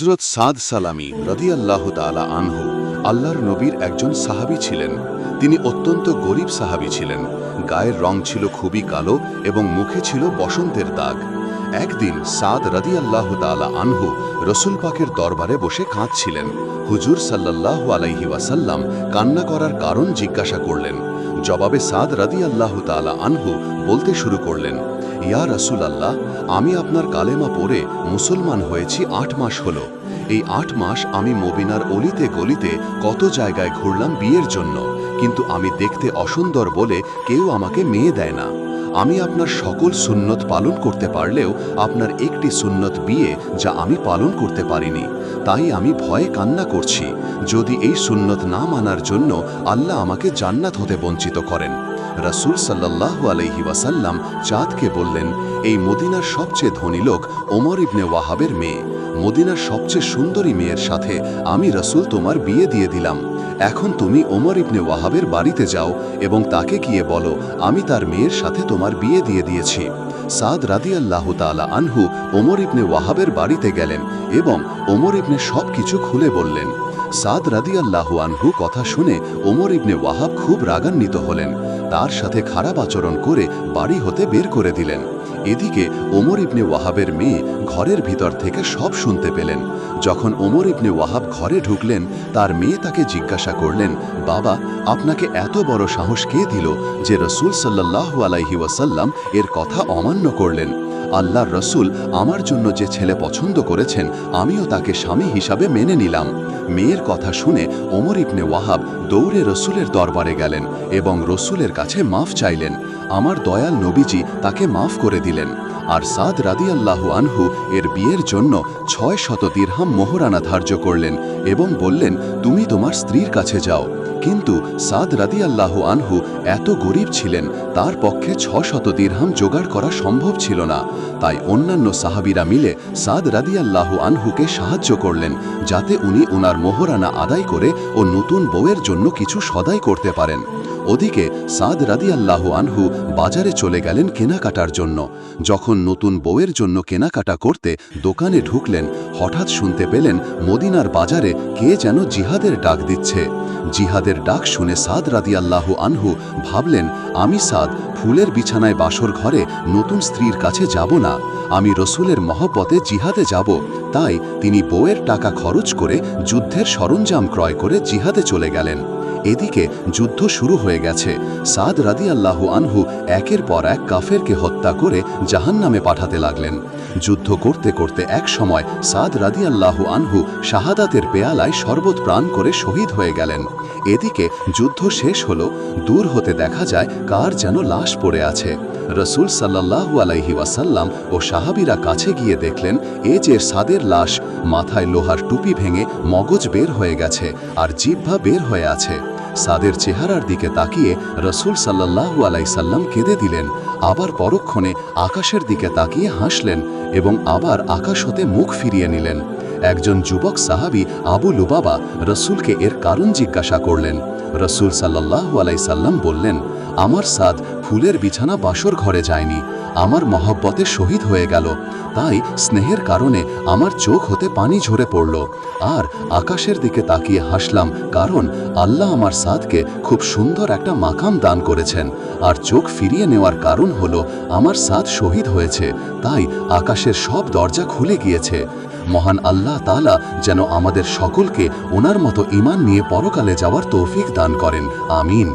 হজরত সাদ সালামি রদিয়াল্লাহ তালা আনহু আল্লাহর নবীর একজন সাহাবী ছিলেন। তিনি অত্যন্ত গরিব সাহাবী ছিলেন। গায়ের রং ছিল খুবই কালো এবং মুখে ছিল বসন্তের দাগ। একদিন সাদ রদিয়াল্লাহ তালা আনহু রসুল পাকের দরবারে বসে কাঁদছিলেন। হুজুর সাল্লাল্লাহু আলাইহি ওয়াসাল্লাম কান্না করার কারণ জিজ্ঞাসা করলেন। জবাবে সাদ রাদিয়াল্লাহু তাআলা আনহু বলতে শুরু করলেন ইয়া রাসূল আল্লাহ আমি আপনার কালেমা পড়ে মুসলমান হয়েছি আট মাস হলো। এই আট মাস আমি মবিনার অলিতে গলিতে কত জায়গায় ঘুরলাম বিয়ের জন্য, কিন্তু আমি দেখতে অসুন্দর বলে কেউ আমাকে মেয়ে দেয় না। আমি আপনার সকল সুন্নত পালন করতে পারলেও আপনার একটি সুন্নত বিয়ে যা আমি পালন করতে পারিনি, তাই আমি ভয়ে কান্না করছি। যদি এই সুন্নত না মানার জন্য আল্লাহ আমাকে জান্নাত হতে বঞ্চিত করেন। রাসূল সাল্লাল্লাহু আলাইহি ওয়াসাল্লাম চাঁদকে বললেন, এই মদিনার সবচেয়ে ধনী লোক ওমর ইবনে ওয়াহাবের মেয়ে। মদিনার সবচেয়ে সুন্দরী মেয়ের সাথে আমি রসুল তোমার বিয়ে দিয়ে দিলাম। এখন তুমি ওমর ইবনে ওয়াহাবের বাড়িতে যাও এবং তাকে গিয়ে বলো, আমি তার মেয়ের সাথে তোমার বিয়ে দিয়ে দিয়েছি। সাদ রাদি আল্লাহ তালা আনহু ওমর ইবনে ওয়াহাবের বাড়িতে গেলেন এবং ওমর ইবনে সব কিছু খুলে বললেন। সাদ রাদি আল্লাহ আনহু কথা শুনে ওমর ইবনে ওয়াহাব খুব রাগান্বিত হলেন। তার সাথে খারাপ আচরণ করে বাড়ি হতে বের করে দিলেন। এদিকে ওমর ইবনে ওয়াহাবের মেয়ে ঘরের ভিতর থেকে সব শুনতে পেলেন। যখন ওমর ইবনে ওয়াহাব ঘরে ঢুকলেন, তার মেয়ে তাকে জিজ্ঞাসা করলেন, বাবা, আপনাকে এত বড় সাহস কে দিল যে রসুল সাল্লাহ আলাইহি ওয়াসাল্লাম এর কথা অমান্য করলেন? আল্লাহর রসুল আমার জন্য যে ছেলে পছন্দ করেছেন, আমিও তাকে স্বামী হিসাবে মেনে নিলাম। মেয়ের কথা শুনে ওমর ইবনে ওয়াহাব দৌড়ে রসুলের দরবারে গেলেন এবং রসুলের কাছে মাফ চাইলেন। আমার দয়াল নবীজি তাকে মাফ করে দিলেন। আর সাদ রাদিয়াল্লাহু আনহু এর বিয়ের জন্য ছয় শত দীর্হাম মোহরানা ধার্য করলেন এবং বললেন, তুমি তোমার স্ত্রীর কাছে যাও। কিন্তু সাদ রাদিয়াল্লাহু আনহু এত গরিব ছিলেন, তার পক্ষে ছ শত দীর্হাম জোগাড় করা সম্ভব ছিল না। তাই অন্যান্য সাহাবিরা মিলে সাদ রাদিয়াল্লাহু আনহুকে সাহায্য করলেন, যাতে উনি ওনার মোহরানা আদায় করে ও নতুন বউয়ের জন্য কিছু সদাই করতে পারেন। ওদিকে সাদ রাদিয়াল্লাহু আনহু বাজারে চলে গেলেন কেনাকাটার জন্য। যখন নতুন বউয়ের জন্য কেনাকাটা করতে দোকানে ঢুকলেন, হঠাৎ শুনতে পেলেন মদিনার বাজারে কে যেন জিহাদের ডাক দিচ্ছে। জিহাদের ডাক শুনে সাদ রাদিয়াল্লাহু আনহু ভাবলেন, আমি সাদ, ফুলের বিছানায় বাসর ঘরে নতুন স্ত্রীর কাছে যাব না। আমি রসুলের মহব্বতে জিহাদে যাব। তাই তিনি বউয়ের টাকা খরচ করে যুদ্ধের সরঞ্জাম ক্রয় করে জিহাদে চলে গেলেন। এদিকে যুদ্ধ শুরু হয়ে গেছে। সাদ রাদি আল্লাহু আনহু একের পর এক কাফেরকে হত্যা করে জাহান্নামে পাঠাতে লাগলেন। যুদ্ধ করতে করতে এক সময় সাদ রাদি আল্লাহু আনহু শাহাদাতের পেয়ালায় শরবত প্রাণ করে শহীদ হয়ে গেলেন। এদিকে যুদ্ধ শেষ হলো, দূর হতে দেখা যায় কার যেন লাশ পড়ে আছে। রসুল সাল্লাহু আলাইহি ওয়াসাল্লাম ও সাহাবিরা কাছে গিয়ে দেখলেন, এ যে সাদের লাশ, মাথায় লোহার টুপি ভেঙে মগজ বের হয়ে গেছে আর জিহ্বা বের হয়ে আছে। সাদের চেহারার দিকে তাকিয়ে রসুল সাল্লাহু আলাইসাল্লাম কেঁদে দিলেন, আবার পরক্ষণে আকাশের দিকে তাকিয়ে হাসলেন এবং আবার আকাশ হতে মুখ ফিরিয়ে নিলেন। একজন যুবক সাহাবি আবু লুবাবা রসুলকে এর কারণ জিজ্ঞাসা করলেন। রসুল সাল্লাহু আলাইসাল্লাম বললেন আমার সাদ ফুলের বিছানা বাসর ঘরে যায়নি, আমার মহব্বতে শহীদ হয়ে গেল, তাই স্নেহের কারণে আমার চোখ হতে পানি ঝরে পড়ল, আর আকাশের দিকে তাকিয়ে হাসলাম, কারণ আল্লাহ আমার সাদকে খুব সুন্দর একটা মাকাম দান করেছেন, আর চোখ ফিরিয়ে নেওয়ার কারণ হলো আমার সাদ শহীদ হয়েছে, তাই আকাশের সব দরজা খুলে গিয়েছে, মহান আল্লাহ তালা যেন আমাদের সকলকে ওনার মতো ইমান নিয়ে পরকালে যাওয়ার তৌফিক দান করেন, আমিন।